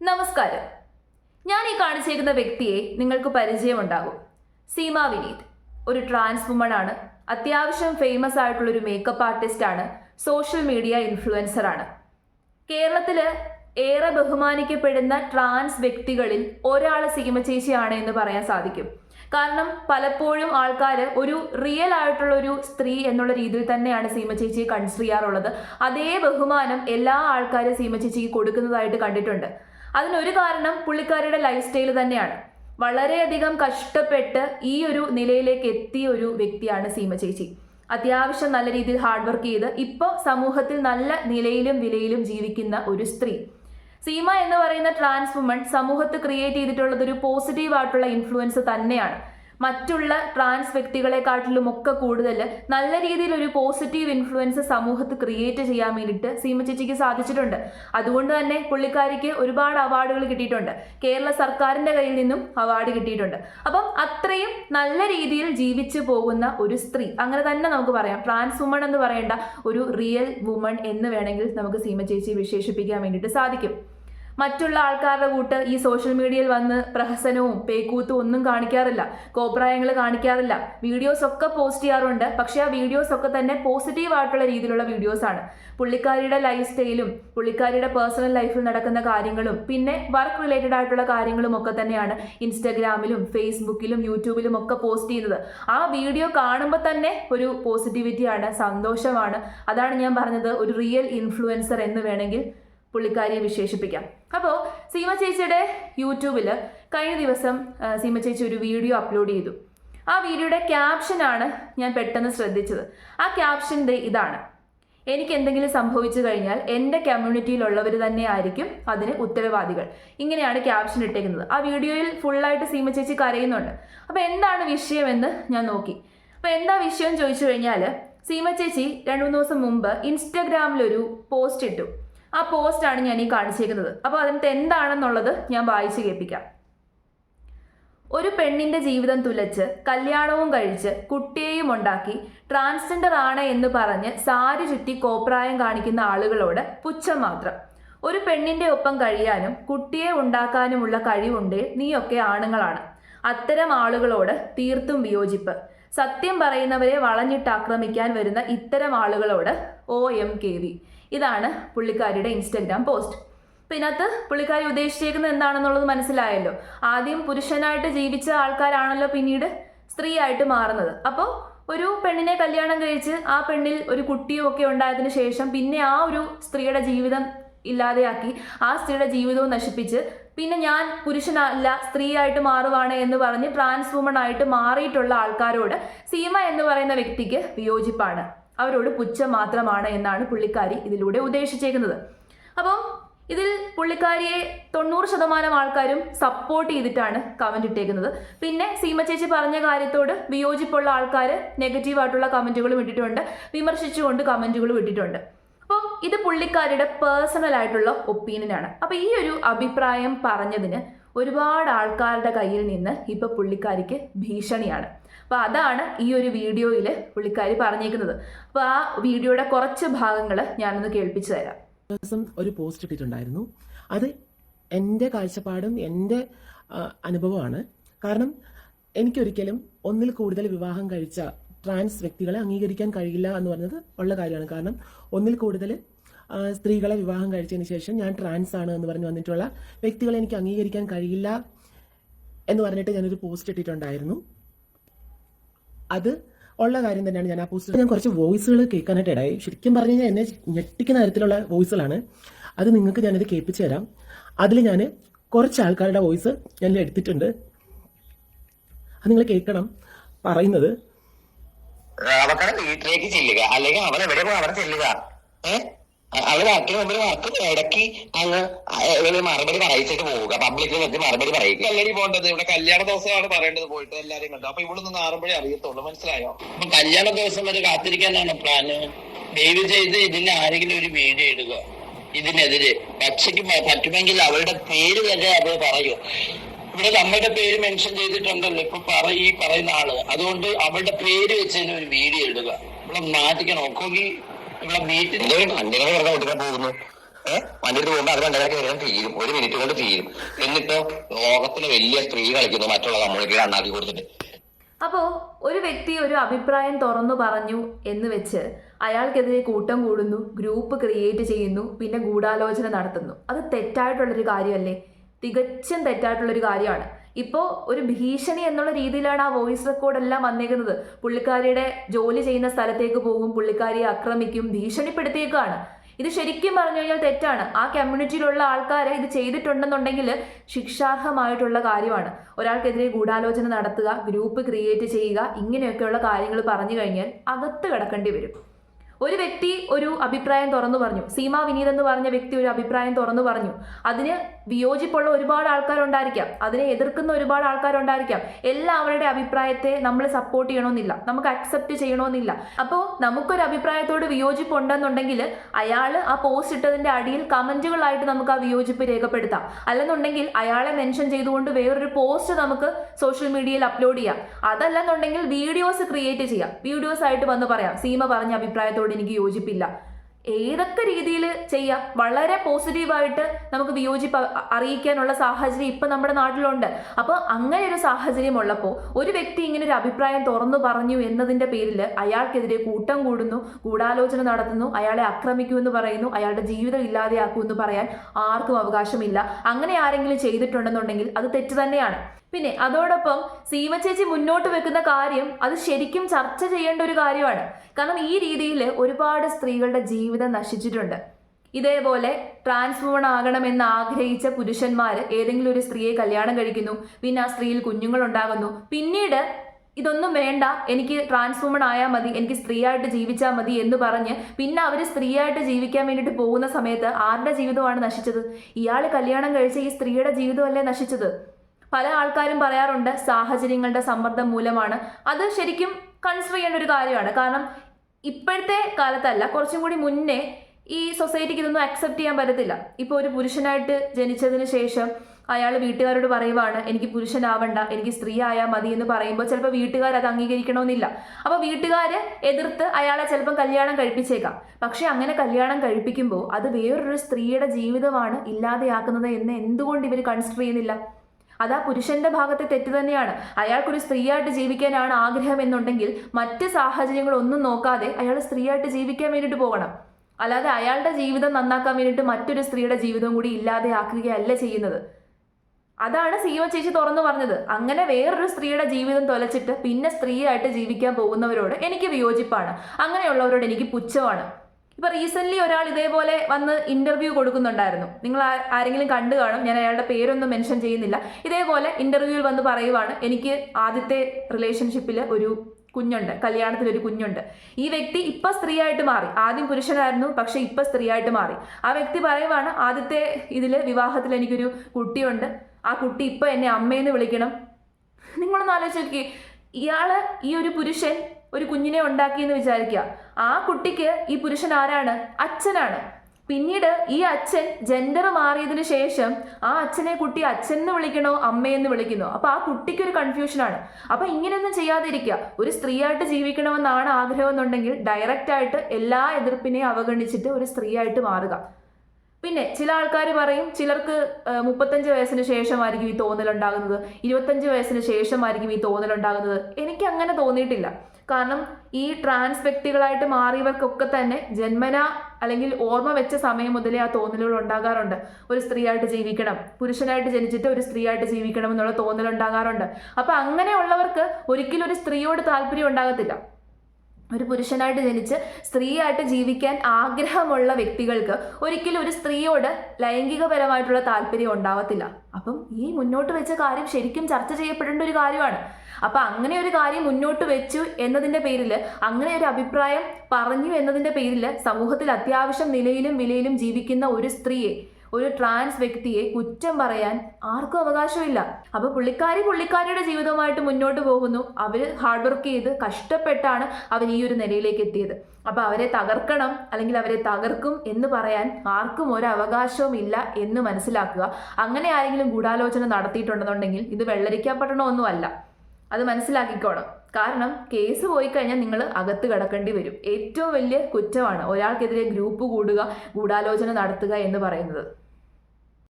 നമസ്കാരം. ഞാൻ ഈ കാണിച്ചേക്കുന്ന വ്യക്തിയെ നിങ്ങൾക്ക് പരിചയമുണ്ടാകും. സീമ വിനീത്. ഒരു ട്രാൻസ് വുമൺ ആണ്. അത്യാവശ്യം ഫേമസ് ആയിട്ടുള്ള ഒരു മേക്കപ്പ് ആർട്ടിസ്റ്റ് ആണ്. സോഷ്യൽ മീഡിയ ഇൻഫ്ലുവൻസർ ആണ്. കേരളത്തിൽ ഏറെ ബഹുമാനിക്കപ്പെടുന്ന ട്രാൻസ് വ്യക്തികളിൽ ഒരാൾ സീമ ചേച്ചിയാണ് എന്ന് പറയാൻ സാധിക്കും. കാരണം പലപ്പോഴും ആൾക്കാർ ഒരു റിയൽ ആയിട്ടുള്ള ഒരു സ്ത്രീ എന്നുള്ള രീതിയിൽ തന്നെയാണ് സീമ ചേച്ചിയെ കൺസിഡർ ചെയ്യാറുള്ളത്. അതേ ബഹുമാനം എല്ലാ ആൾക്കാരും സീമ ചേച്ചിക്ക് കൊടുക്കുന്നതായിട്ട് കണ്ടിട്ടുണ്ട്. അതിനൊരു കാരണം പുള്ളിക്കാരിയുടെ ലൈഫ് സ്റ്റൈൽ തന്നെയാണ്. വളരെയധികം കഷ്ടപ്പെട്ട് ഈ ഒരു നിലയിലേക്ക് എത്തിയ ഒരു വ്യക്തിയാണ് സീമ ചേച്ചി. അത്യാവശ്യം നല്ല രീതിയിൽ ഹാർഡ് വർക്ക് ചെയ്ത് ഇപ്പോൾ സമൂഹത്തിൽ നല്ല നിലയിലും വിലയിലും ജീവിക്കുന്ന ഒരു സ്ത്രീ. സീമ എന്ന് പറയുന്ന ട്രാൻസ് വുമൺ സമൂഹത്ത് ക്രിയേറ്റ് ചെയ്തിട്ടുള്ളത് ഒരു പോസിറ്റീവ് ആയിട്ടുള്ള ഇൻഫ്ലുവൻസ് തന്നെയാണ്. മറ്റുള്ള ട്രാൻസ് വ്യക്തികളെക്കാട്ടിലും ഒക്കെ കൂടുതൽ നല്ല രീതിയിൽ ഒരു പോസിറ്റീവ് ഇൻഫ്ലുവൻസ് സമൂഹത്ത് ക്രിയേറ്റ് ചെയ്യാൻ വേണ്ടിയിട്ട് സീമ ചേച്ചിക്ക് സാധിച്ചിട്ടുണ്ട്. അതുകൊണ്ട് തന്നെ പുള്ളിക്കാരിക്ക് ഒരുപാട് അവാർഡുകൾ കിട്ടിയിട്ടുണ്ട്. കേരള സർക്കാരിന്റെ കയ്യിൽ നിന്നും അവാർഡ് കിട്ടിയിട്ടുണ്ട്. അപ്പം അത്രയും നല്ല രീതിയിൽ ജീവിച്ചു പോകുന്ന ഒരു സ്ത്രീ അങ്ങനെ തന്നെ നമുക്ക് പറയാം. ട്രാൻസ് വുമൺ എന്ന് പറയേണ്ട ഒരു റിയൽ വുമൺ എന്ന് വേണമെങ്കിൽ നമുക്ക് സീമ ചേച്ചി വിശേഷിപ്പിക്കാൻ വേണ്ടിയിട്ട് സാധിക്കും. മറ്റുള്ള ആൾക്കാരുടെ കൂട്ട് ഈ സോഷ്യൽ മീഡിയയിൽ വന്ന് പ്രഹസനവും പേക്കൂത്തും ഒന്നും കാണിക്കാറില്ല. കോപ്രായങ്ങൾ കാണിക്കാറില്ല. വീഡിയോസ് ഒക്കെ പോസ്റ്റ് ചെയ്യാറുണ്ട്. പക്ഷേ ആ വീഡിയോസ് ഒക്കെ തന്നെ പോസിറ്റീവ് ആയിട്ടുള്ള രീതിയിലുള്ള വീഡിയോസാണ് പുള്ളിക്കാരിയുടെ ലൈഫ് സ്റ്റൈലും പുള്ളിക്കാരിയുടെ പേഴ്സണൽ ലൈഫിൽ നടക്കുന്ന കാര്യങ്ങളും പിന്നെ വർക്ക് റിലേറ്റഡ് ആയിട്ടുള്ള കാര്യങ്ങളും ഒക്കെ തന്നെയാണ് ഇൻസ്റ്റഗ്രാമിലും ഫേസ്ബുക്കിലും യൂട്യൂബിലും ഒക്കെ പോസ്റ്റ് ചെയ്യുന്നത്. ആ വീഡിയോ കാണുമ്പോൾ തന്നെ ഒരു പോസിറ്റിവിറ്റിയാണ് സന്തോഷമാണ്. അതാണ് ഞാൻ പറഞ്ഞത് ഒരു റിയൽ ഇൻഫ്ലുവൻസർ എന്ന് വേണമെങ്കിൽ പുള്ളിക്കാരിയെ വിശേഷിപ്പിക്കാം. അപ്പോൾ സീമ ചേച്ചിയുടെ യൂട്യൂബിൽ കഴിഞ്ഞ ദിവസം സീമ ചേച്ചി ഒരു വീഡിയോ അപ്ലോഡ് ചെയ്തു. ആ വീഡിയോയുടെ ക്യാപ്ഷനാണ് ഞാൻ പെട്ടെന്ന് ശ്രദ്ധിച്ചത്. ആ ക്യാപ്ഷൻ ദേ ഇതാണ്. എനിക്ക് എന്തെങ്കിലും സംഭവിച്ചു കഴിഞ്ഞാൽ എന്റെ കമ്മ്യൂണിറ്റിയിലുള്ളവർ തന്നെ ആയിരിക്കും അതിന് ഉത്തരവാദികൾ. ഇങ്ങനെയാണ് ക്യാപ്ഷൻ ഇട്ടേക്കുന്നത്. ആ വീഡിയോയിൽ ഫുള്ളായിട്ട് സീമ ചേച്ചി കരയുന്നുണ്ട്. അപ്പോൾ എന്താണ് വിഷയമെന്ന് ഞാൻ നോക്കി. അപ്പോൾ എന്താ വിഷയം ചോദിച്ചു കഴിഞ്ഞാൽ സീമ ചേച്ചി രണ്ട് മൂന്ന് ദിവസം മുമ്പ് ഇൻസ്റ്റഗ്രാമിലൊരു പോസ്റ്റ് ഇട്ടു. ആ പോസ്റ്റാണ് ഞാൻ ഈ കാണിച്ചേക്കുന്നത്. അപ്പോൾ അതിനകത്ത് എന്താണെന്നുള്ളത് ഞാൻ വായിച്ചു കേൾപ്പിക്കാം. ഒരു പെണ്ണിന്റെ ജീവിതം തുലച്ച് കല്യാണവും കഴിച്ച് കുട്ടിയെയും ഉണ്ടാക്കി ട്രാൻസ്ജെൻഡർ ആണ് എന്ന് പറഞ്ഞ് സാരി ചുറ്റി കോപ്രായം കാണിക്കുന്ന ആളുകളോട് പുച്ഛം മാത്രം. ഒരു പെണ്ണിന്റെ ഒപ്പം കഴിയാനും കുട്ടിയെ ഉണ്ടാക്കാനുമുള്ള കഴിവുണ്ടേ നീയൊക്കെ ആണുങ്ങളാണ്. അത്തരം ആളുകളോട് തീർത്തും വിയോജിപ്പ്. സത്യം പറയുന്നവരെ വളഞ്ഞിട്ട് ആക്രമിക്കാൻ വരുന്ന ഇത്തരം ആളുകളോട് ഒ എം കെ വി. ഇതാണ് പുള്ളിക്കാരിയുടെ ഇൻസ്റ്റഗ്രാം പോസ്റ്റ് അപ്പോൾ ഇതിനകത്ത് പുള്ളിക്കാരി ഉദ്ദേശിച്ചേക്കുന്നത് എന്താണെന്നുള്ളത് മനസ്സിലായല്ലോ. ആദ്യം പുരുഷനായിട്ട് ജീവിച്ച ആൾക്കാരാണല്ലോ പിന്നീട് സ്ത്രീയായിട്ട് മാറുന്നത്. അപ്പോൾ ഒരു പെണ്ണിനെ കല്യാണം കഴിച്ച് ആ പെണ്ണിൽ ഒരു കുട്ടിയും ഒക്കെ ഉണ്ടായതിനു ശേഷം പിന്നെ ആ ഒരു സ്ത്രീയുടെ ജീവിതം ഇല്ലാതെയാക്കി ആ സ്ത്രീയുടെ ജീവിതവും നശിപ്പിച്ച് പിന്നെ ഞാൻ പുരുഷനല്ല സ്ത്രീയായിട്ട് മാറുവാണ് എന്ന് പറഞ്ഞ് ട്രാൻസ് വുമൺ ആയിട്ട് മാറിയിട്ടുള്ള ആൾക്കാരോട് സീമ എന്ന് പറയുന്ന വ്യക്തിക്ക് വിയോജിപ്പാണ്. അവരോട് പുച്ഛം മാത്രമാണ് എന്നാണ് പുള്ളിക്കാരി ഇതിലൂടെ ഉദ്ദേശിച്ചേക്കുന്നത്. അപ്പം ഇതിൽ പുള്ളിക്കാരിയെ തൊണ്ണൂറ് ശതമാനം ആൾക്കാരും സപ്പോർട്ട് ചെയ്തിട്ടാണ് കമന്റ് ഇട്ടേക്കുന്നത്. പിന്നെ സീമ ചേച്ചി പറഞ്ഞ കാര്യത്തോട് വിയോജിപ്പുള്ള ആൾക്കാർ നെഗറ്റീവായിട്ടുള്ള കമന്റുകളും ഇട്ടിട്ടുണ്ട്. വിമർശിച്ചുകൊണ്ട് കമന്റുകളും ഇട്ടിട്ടുണ്ട്. അപ്പം ഇത് പുള്ളിക്കാരിയുടെ പേഴ്സണൽ ആയിട്ടുള്ള ഒപ്പീനിയൻ ആണ്. അപ്പം ഈ ഒരു അഭിപ്രായം പറഞ്ഞതിന് ഒരുപാട് ആൾക്കാരുടെ കയ്യിൽ നിന്ന് ഇപ്പൊ പുള്ളിക്കാരിക്ക് ഭീഷണിയാണ്. അപ്പോൾ അതാണ് ഈ ഒരു വീഡിയോയിൽ പുള്ളിക്കാരി പറഞ്ഞേക്കുന്നത്. അപ്പോൾ ആ വീഡിയോയുടെ കുറച്ച് ഭാഗങ്ങൾ ഞാനൊന്ന് കേൾപ്പിച്ചു തരാം. ദിവസം ഒരു പോസ്റ്റ് ഇട്ടിട്ടുണ്ടായിരുന്നു. അത് എന്റെ കാഴ്ചപ്പാടും എന്റെ അനുഭവമാണ്. കാരണം എനിക്കൊരിക്കലും ഒന്നിൽ കൂടുതൽ വിവാഹം കഴിച്ച ട്രാൻസ് വ്യക്തികളെ അംഗീകരിക്കാൻ കഴിയില്ല എന്ന് പറഞ്ഞത് ഉള്ള കാര്യമാണ്. കാരണം ഒന്നിൽ കൂടുതൽ സ്ത്രീകളെ വിവാഹം കഴിച്ചതിന് ശേഷം ഞാൻ ട്രാൻസ് ആണ് എന്ന് പറഞ്ഞ് വന്നിട്ടുള്ള വ്യക്തികളെ എനിക്ക് അംഗീകരിക്കാൻ കഴിയില്ല എന്ന് പറഞ്ഞിട്ട് ഞാനൊരു പോസ്റ്റ് ഇട്ടിട്ടുണ്ടായിരുന്നു. അത് ഉള്ള കാര്യം തന്നെയാണ് ഞാൻ ആ പോസ്റ്റ് ഞാൻ കുറച്ച് വോയിസുകൾ കേൾക്കാനായിട്ട് ഇടായി ശരിക്കും പറഞ്ഞു കഴിഞ്ഞാൽ എന്നെ ഞെട്ടിക്കുന്ന തരത്തിലുള്ള വോയിസുകളാണ് അത് നിങ്ങൾക്ക് ഞാനത് കേൾപ്പിച്ചു തരാം. അതിൽ ഞാൻ കുറച്ച് ആൾക്കാരുടെ വോയിസ് ഞാൻ എടുത്തിട്ടുണ്ട്. അത് നിങ്ങൾ കേൾക്കണം. പറയുന്നത്. അവക്കടെ വീട്ടിലേക്ക് ചെല്ലുക. അല്ലെങ്കിൽ അവൻ എവിടെ അവിടെ ചെല്ലുക. ഏഹ് അവൾ വർക്കിന് മുമ്പിൽ വർക്ക് ഇടയ്ക്ക് അങ്ങ് മറുപടി പറയിച്ചിട്ട് പോവുക. പബ്ലിക്കിൽ വെച്ച് മറുപടി പറയുക കല്ലടി പോകേണ്ടത് ഇവിടെ കല്യാണ ദിവസമാണ് പറയേണ്ടത് പോയിട്ട് എല്ലാരെയും കണ്ടു. അപ്പൊ ഇവിടെ നിന്ന് ആറുമ്പോഴേ അറിയത്തുള്ളൂ. മനസ്സിലായോ? അപ്പൊ കല്യാണ ദിവസം വരെ കാത്തിരിക്കാനാണ് പ്ലാന് ദയവ് ചെയ്ത് ഇതിന് ആരെങ്കിലും ഒരു വീഡിയോ ഇടുക. ഇതിനെതിരെ. പക്ഷയ്ക്ക് പറ്റുമെങ്കിൽ അവരുടെ പേര് തന്നെ അത് പറയൂ. ഇവിടെ നമ്മുടെ പേര് മെൻഷൻ ചെയ്തിട്ടുണ്ടല്ലോ. ഇപ്പൊ പറ ഈ പറയുന്ന ആൾ. അതുകൊണ്ട് അവളുടെ പേര് വെച്ച് തന്നെ ഒരു വീഡിയോ ഇടുക. ഇവിടെ നാട്ടിക്കാൻ ഒക്കെങ്കിൽ ഇവിടെ വീട്ടിൽ പോകുന്നു. ഏഹ് വണ്ടി എടുത്ത് അത് രണ്ടരക്ക് വരാൻ തീരും ഒരു മിനിറ്റ് കൊണ്ട് തീരും എന്നിട്ടോ ലോകത്തിലെ വലിയ സ്ത്രീ കളിക്കുന്നു. മറ്റുള്ള കമ്മ്യൂണിറ്റിയിൽ അണ്ണാക്കി കൊടുത്തിട്ട്. അപ്പോൾ ഒരു വ്യക്തി ഒരു അഭിപ്രായം തുറന്നു പറഞ്ഞു എന്ന് വെച്ച് അയാൾക്കെതിരെ കൂട്ടം കൂടുന്നു ഗ്രൂപ്പ് ക്രിയേറ്റ് ചെയ്യുന്നു പിന്നെ ഗൂഢാലോചന നടത്തുന്നു. അത് തെറ്റായിട്ടുള്ളൊരു കാര്യമല്ലേ? തികച്ചും തെറ്റായിട്ടുള്ളൊരു കാര്യമാണ്. ഇപ്പോൾ ഒരു ഭീഷണി എന്നുള്ള രീതിയിലാണ് ആ വോയിസ് റെക്കോർഡ് എല്ലാം വന്നേക്കുന്നത്. പുള്ളിക്കാരിയുടെ ജോലി ചെയ്യുന്ന സ്ഥലത്തേക്ക് പോകും പുള്ളിക്കാരിയെ ആക്രമിക്കും ഭീഷണിപ്പെടുത്തിയേക്കാണ്. ഇത് ശരിക്കും പറഞ്ഞു കഴിഞ്ഞാൽ തെറ്റാണ്. ആ കമ്മ്യൂണിറ്റിയിലുള്ള ആൾക്കാരെ ഇത് ചെയ്തിട്ടുണ്ടെന്നുണ്ടെങ്കിൽ ശിക്ഷാർഹമായിട്ടുള്ള കാര്യമാണ്. ഒരാൾക്കെതിരെ ഗൂഢാലോചന നടത്തുക ഗ്രൂപ്പ് ക്രിയേറ്റ് ചെയ്യുക ഇങ്ങനെയൊക്കെയുള്ള കാര്യങ്ങൾ പറഞ്ഞു കഴിഞ്ഞാൽ അകത്ത് കിടക്കേണ്ടി വരും. ഒരു വ്യക്തി ഒരു അഭിപ്രായം തുറന്നു പറഞ്ഞു സീമ വിനീത് എന്ന് പറഞ്ഞ വ്യക്തി ഒരു അഭിപ്രായം തുറന്നു പറഞ്ഞു അതിന് വിയോജിപ്പുള്ള ഒരുപാട് ആൾക്കാരുണ്ടായിരിക്കാം. അതിനെ എതിർക്കുന്ന ഒരുപാട് ആൾക്കാരുണ്ടായിരിക്കാം. എല്ലാവരുടെ അഭിപ്രായത്തെ നമ്മൾ സപ്പോർട്ട് ചെയ്യണമെന്നില്ല. നമുക്ക് അക്സെപ്റ്റ് ചെയ്യണമെന്നില്ല. അപ്പോൾ നമുക്കൊരു അഭിപ്രായത്തോട് വിയോജിപ്പുണ്ടെന്നുണ്ടെങ്കിൽ അയാൾ ആ പോസ്റ്റ് ഇട്ടതിന്റെ അടിയിൽ കമന്റുകളായിട്ട് നമുക്ക് ആ വിയോജിപ്പ് രേഖപ്പെടുത്താം. അല്ലെന്നുണ്ടെങ്കിൽ അയാളെ മെൻഷൻ ചെയ്തുകൊണ്ട് വേറൊരു പോസ്റ്റ് നമുക്ക് സോഷ്യൽ മീഡിയയിൽ അപ്ലോഡ് ചെയ്യാം. അതല്ലെന്നുണ്ടെങ്കിൽ വീഡിയോസ് ക്രിയേറ്റ് ചെയ്യാം. വീഡിയോസ് ആയിട്ട് വന്ന് പറയാം. സീമ പറഞ്ഞ അഭിപ്രായത്തോട് എനിക്ക് യോജിപ്പില്ല. ഏതൊക്കെ രീതിയിൽ ചെയ്യാം? വളരെ പോസിറ്റീവായിട്ട് നമുക്ക് വിയോജിപ്പ് അറിയിക്കാനുള്ള സാഹചര്യം ഇപ്പം നമ്മുടെ നാട്ടിലുണ്ട്. അപ്പോൾ അങ്ങനെ ഒരു സാഹചര്യം ഉള്ളപ്പോൾ ഒരു വ്യക്തി ഇങ്ങനെ ഒരു അഭിപ്രായം തുറന്നു പറഞ്ഞു എന്നതിന്റെ പേരിൽ അയാൾക്കെതിരെ കൂട്ടം കൂടുന്നു ഗൂഢാലോചന നടത്തുന്നു അയാളെ ആക്രമിക്കൂ എന്ന് പറയുന്നു അയാളുടെ ജീവിതം ഇല്ലാതെയാക്കൂ എന്ന് പറയാൻ ആർക്കും അവകാശമില്ല. അങ്ങനെ ആരെങ്കിലും ചെയ്തിട്ടുണ്ടെന്നുണ്ടെങ്കിൽ അത് തെറ്റ് തന്നെയാണ്. പിന്നെ അതോടൊപ്പം സീമ ചേച്ചി മുന്നോട്ട് വെക്കുന്ന കാര്യം അത് ശരിക്കും ചർച്ച ചെയ്യേണ്ട ഒരു കാര്യമാണ്. കാരണം ഈ രീതിയിൽ ഒരുപാട് സ്ത്രീകളുടെ ജീവിതം നശിച്ചിട്ടുണ്ട്. ഇതേപോലെ ട്രാൻസ് വുമൺ ആകണമെന്ന് ആഗ്രഹിച്ച പുരുഷന്മാർ ഏതെങ്കിലും ഒരു സ്ത്രീയെ കല്യാണം കഴിക്കുന്നു പിന്നെ ആ സ്ത്രീയിൽ കുഞ്ഞുങ്ങൾ ഉണ്ടാകുന്നു പിന്നീട് ഇതൊന്നും വേണ്ട എനിക്ക് ട്രാൻസ്ഫോമൺ ആയാൽ മതി എനിക്ക് സ്ത്രീയായിട്ട് ജീവിച്ചാൽ മതി എന്ന് പറഞ്ഞ് പിന്നെ അവർ സ്ത്രീയായിട്ട് ജീവിക്കാൻ വേണ്ടിയിട്ട് പോകുന്ന സമയത്ത് ആരുടെ ജീവിതമാണ് നശിച്ചത്? ഇയാൾ കല്യാണം കഴിച്ച ഈ സ്ത്രീയുടെ ജീവിതമല്ലേ നശിച്ചത്? പല ആൾക്കാരും പറയാറുണ്ട് സാഹചര്യങ്ങളുടെ സമ്മർദ്ദം മൂലമാണ്. അത് ശരിക്കും കൺസിഡർ ചെയ്യേണ്ട ഒരു കാര്യമാണ്. കാരണം ഇപ്പോഴത്തെ കാലത്തല്ല കുറച്ചും കൂടി മുന്നേ ഈ സൊസൈറ്റിക്ക് ഇതൊന്നും അക്സെപ്റ്റ് ചെയ്യാൻ പറ്റത്തില്ല. ഇപ്പോൾ ഒരു പുരുഷനായിട്ട് ജനിച്ചതിന് ശേഷം അയാൾ വീട്ടുകാരോട് പറയുവാണ് എനിക്ക് പുരുഷനാവണ്ട എനിക്ക് സ്ത്രീ ആയാൽ മതി എന്ന് പറയുമ്പോൾ ചിലപ്പോൾ വീട്ടുകാർ അത് അംഗീകരിക്കണമെന്നില്ല. അപ്പോൾ വീട്ടുകാർ എതിർത്ത് അയാളെ ചിലപ്പം കല്യാണം കഴിപ്പിച്ചേക്കാം. പക്ഷേ അങ്ങനെ കല്യാണം കഴിപ്പിക്കുമ്പോൾ അത് വേറൊരു സ്ത്രീയുടെ ജീവിതമാണ് ഇല്ലാതെയാക്കുന്നത് എന്ന് എന്തുകൊണ്ട് ഇവർ കൺസിഡർ ചെയ്യുന്നില്ല? അത് ആ പുരുഷന്റെ ഭാഗത്തെ തെറ്റ് തന്നെയാണ്. അയാൾക്കൊരു സ്ത്രീയായിട്ട് ജീവിക്കാനാണ് ആഗ്രഹം എന്നുണ്ടെങ്കിൽ മറ്റ് സാഹചര്യങ്ങൾ ഒന്നും നോക്കാതെ അയാൾ സ്ത്രീയായിട്ട് ജീവിക്കാൻ വേണ്ടിയിട്ട് പോകണം അല്ലാതെ അയാളുടെ ജീവിതം നന്നാക്കാൻ വേണ്ടിയിട്ട് മറ്റൊരു സ്ത്രീയുടെ ജീവിതം കൂടി ഇല്ലാതെ ആക്കുകയല്ല ചെയ്യുന്നത്. അതാണ് സീമ ചേച്ചി തുറന്നു പറഞ്ഞത്. അങ്ങനെ വേറൊരു സ്ത്രീയുടെ ജീവിതം തൊലച്ചിട്ട് പിന്നെ സ്ത്രീയായിട്ട് ജീവിക്കാൻ പോകുന്നവരോട് എനിക്ക് വിയോജിപ്പാണ്. അങ്ങനെയുള്ളവരോട് എനിക്ക് പുച്ഛമാണ്. ഇപ്പൊ റീസെന്റ് ഒരാൾ ഇതേപോലെ വന്ന് ഇന്റർവ്യൂ കൊടുക്കുന്നുണ്ടായിരുന്നു. നിങ്ങൾ ആരെങ്കിലും കണ്ടു കാണും. ഞാൻ അയാളുടെ പേരൊന്നും മെൻഷൻ ചെയ്യുന്നില്ല. ഇതേപോലെ ഇന്റർവ്യൂവിൽ വന്ന് പറയുവാണ് എനിക്ക് ആദ്യത്തെ റിലേഷൻഷിപ്പിൽ ഒരു കുഞ്ഞുണ്ട്. കല്യാണത്തിൽ ഒരു കുഞ്ഞുണ്ട്. ഈ വ്യക്തി ഇപ്പൊ സ്ത്രീയായിട്ട് മാറി. ആദ്യം പുരുഷനായിരുന്നു പക്ഷെ ഇപ്പൊ സ്ത്രീയായിട്ട് മാറി. ആ വ്യക്തി പറയുവാണ് ആദ്യത്തെ ഇതിൽ വിവാഹത്തിൽ എനിക്കൊരു കുട്ടിയുണ്ട്. ആ കുട്ടി ഇപ്പൊ എന്നെ അമ്മയെന്ന് വിളിക്കണം. നിങ്ങളൊന്ന് ആലോചിച്ച് നോക്കി ഇയാൾ ഈ ഒരു പുരുഷൻ ഒരു കുഞ്ഞിനെ ഉണ്ടാക്കിയെന്ന് വിചാരിക്കുക. ആ കുട്ടിക്ക് ഈ പുരുഷൻ ആരാണ്? അച്ഛനാണ്. പിന്നീട് ഈ അച്ഛൻ ജെൻഡർ മാറിയതിനു ശേഷം ആ അച്ഛനെ കുട്ടി അച്ഛൻ എന്ന് വിളിക്കണോ അമ്മയെന്ന് വിളിക്കുന്നു. അപ്പൊ ആ കുട്ടിക്ക് ഒരു കൺഫ്യൂഷനാണ് അപ്പൊ ഇങ്ങനെയൊന്നും ചെയ്യാതിരിക്കുക. ഒരു സ്ത്രീയായിട്ട് ജീവിക്കണമെന്നാണ് ആഗ്രഹം എന്നുണ്ടെങ്കിൽ ഡയറക്റ്റ് ആയിട്ട് എല്ലാ എതിർപ്പിനെയും അവഗണിച്ചിട്ട് ഒരു സ്ത്രീയായിട്ട് മാറുക. പിന്നെ ചില ആൾക്കാർ പറയും ചിലർക്ക് മുപ്പത്തഞ്ച് വയസ്സിന് ശേഷമായിരിക്കും ഈ തോന്നലുണ്ടാകുന്നത്. ഇരുപത്തഞ്ച് വയസ്സിന് ശേഷമായിരിക്കും ഈ തോന്നലുണ്ടാകുന്നത്. എനിക്ക് അങ്ങനെ തോന്നിയിട്ടില്ല. കാരണം ഈ ട്രാൻസ് വ്യക്തികളായിട്ട് മാറിയവർക്കൊക്കെ തന്നെ ജന്മന അല്ലെങ്കിൽ ഓർമ്മ വെച്ച സമയം മുതലേ ആ തോന്നലുകൾ ഉണ്ടാകാറുണ്ട്. ഒരു സ്ത്രീയായിട്ട് ജീവിക്കണം പുരുഷനായിട്ട് ജനിച്ചിട്ട് ഒരു സ്ത്രീയായിട്ട് ജീവിക്കണം എന്നുള്ള തോന്നൽ ഉണ്ടാകാറുണ്ട് അപ്പൊ അങ്ങനെയുള്ളവർക്ക് ഒരിക്കലും ഒരു സ്ത്രീയോട് താല്പര്യം ഉണ്ടാകത്തില്ല. ഒരു പുരുഷനായിട്ട് ജനിച്ച് സ്ത്രീയായിട്ട് ജീവിക്കാൻ ആഗ്രഹമുള്ള വ്യക്തികൾക്ക് ഒരിക്കലും ഒരു സ്ത്രീയോട് ലൈംഗികപരമായിട്ടുള്ള താല്പര്യം ഉണ്ടാവത്തില്ല. അപ്പം ഈ മുന്നോട്ട് വെച്ച കാര്യം ശരിക്കും ചർച്ച ചെയ്യപ്പെടേണ്ട ഒരു കാര്യമാണ്. അപ്പം അങ്ങനെ ഒരു കാര്യം മുന്നോട്ട് വെച്ചു എന്നതിന്റെ പേരിൽ അങ്ങനെ ഒരു അഭിപ്രായം പറഞ്ഞു എന്നതിന്റെ പേരിൽ സമൂഹത്തിൽ അത്യാവശ്യം നിലയിലും വിലയിലും ജീവിക്കുന്ന ഒരു സ്ത്രീയെ ഒരു ട്രാൻസ് വ്യക്തിയെ കുറ്റം പറയാൻ ആർക്കും അവകാശമില്ല. അപ്പൊ പുള്ളിക്കാരി പുള്ളിക്കാരിയുടെ ജീവിതവുമായിട്ട് മുന്നോട്ട് പോകുന്നു. അവർ ഹാർഡ് വർക്ക് ചെയ്ത് കഷ്ടപ്പെട്ടാണ് അവർ ഈ ഒരു നിലയിലേക്ക് എത്തിയത്. അപ്പൊ അവരെ തകർക്കണം അല്ലെങ്കിൽ അവരെ തകർക്കും എന്ന് പറയാൻ ആർക്കും ഒരു അവകാശവും ഇല്ല എന്ന് മനസ്സിലാക്കുക. അങ്ങനെ ആരെങ്കിലും ഗൂഢാലോചന നടത്തിയിട്ടുണ്ടെന്നുണ്ടെങ്കിൽ ഇത് വെള്ളരിക്കാപ്പട്ടണമൊന്നും അല്ല അത് മനസ്സിലാക്കിക്കോണം. കാരണം കേസ് പോയി കഴിഞ്ഞാൽ നിങ്ങൾ അകത്ത് കിടക്കേണ്ടി വരും. ഏറ്റവും വലിയ കുറ്റമാണ് ഒരാൾക്കെതിരെ ഗ്രൂപ്പ് കൂടുക ഗൂഢാലോചന നടത്തുക എന്ന് പറയുന്നത്.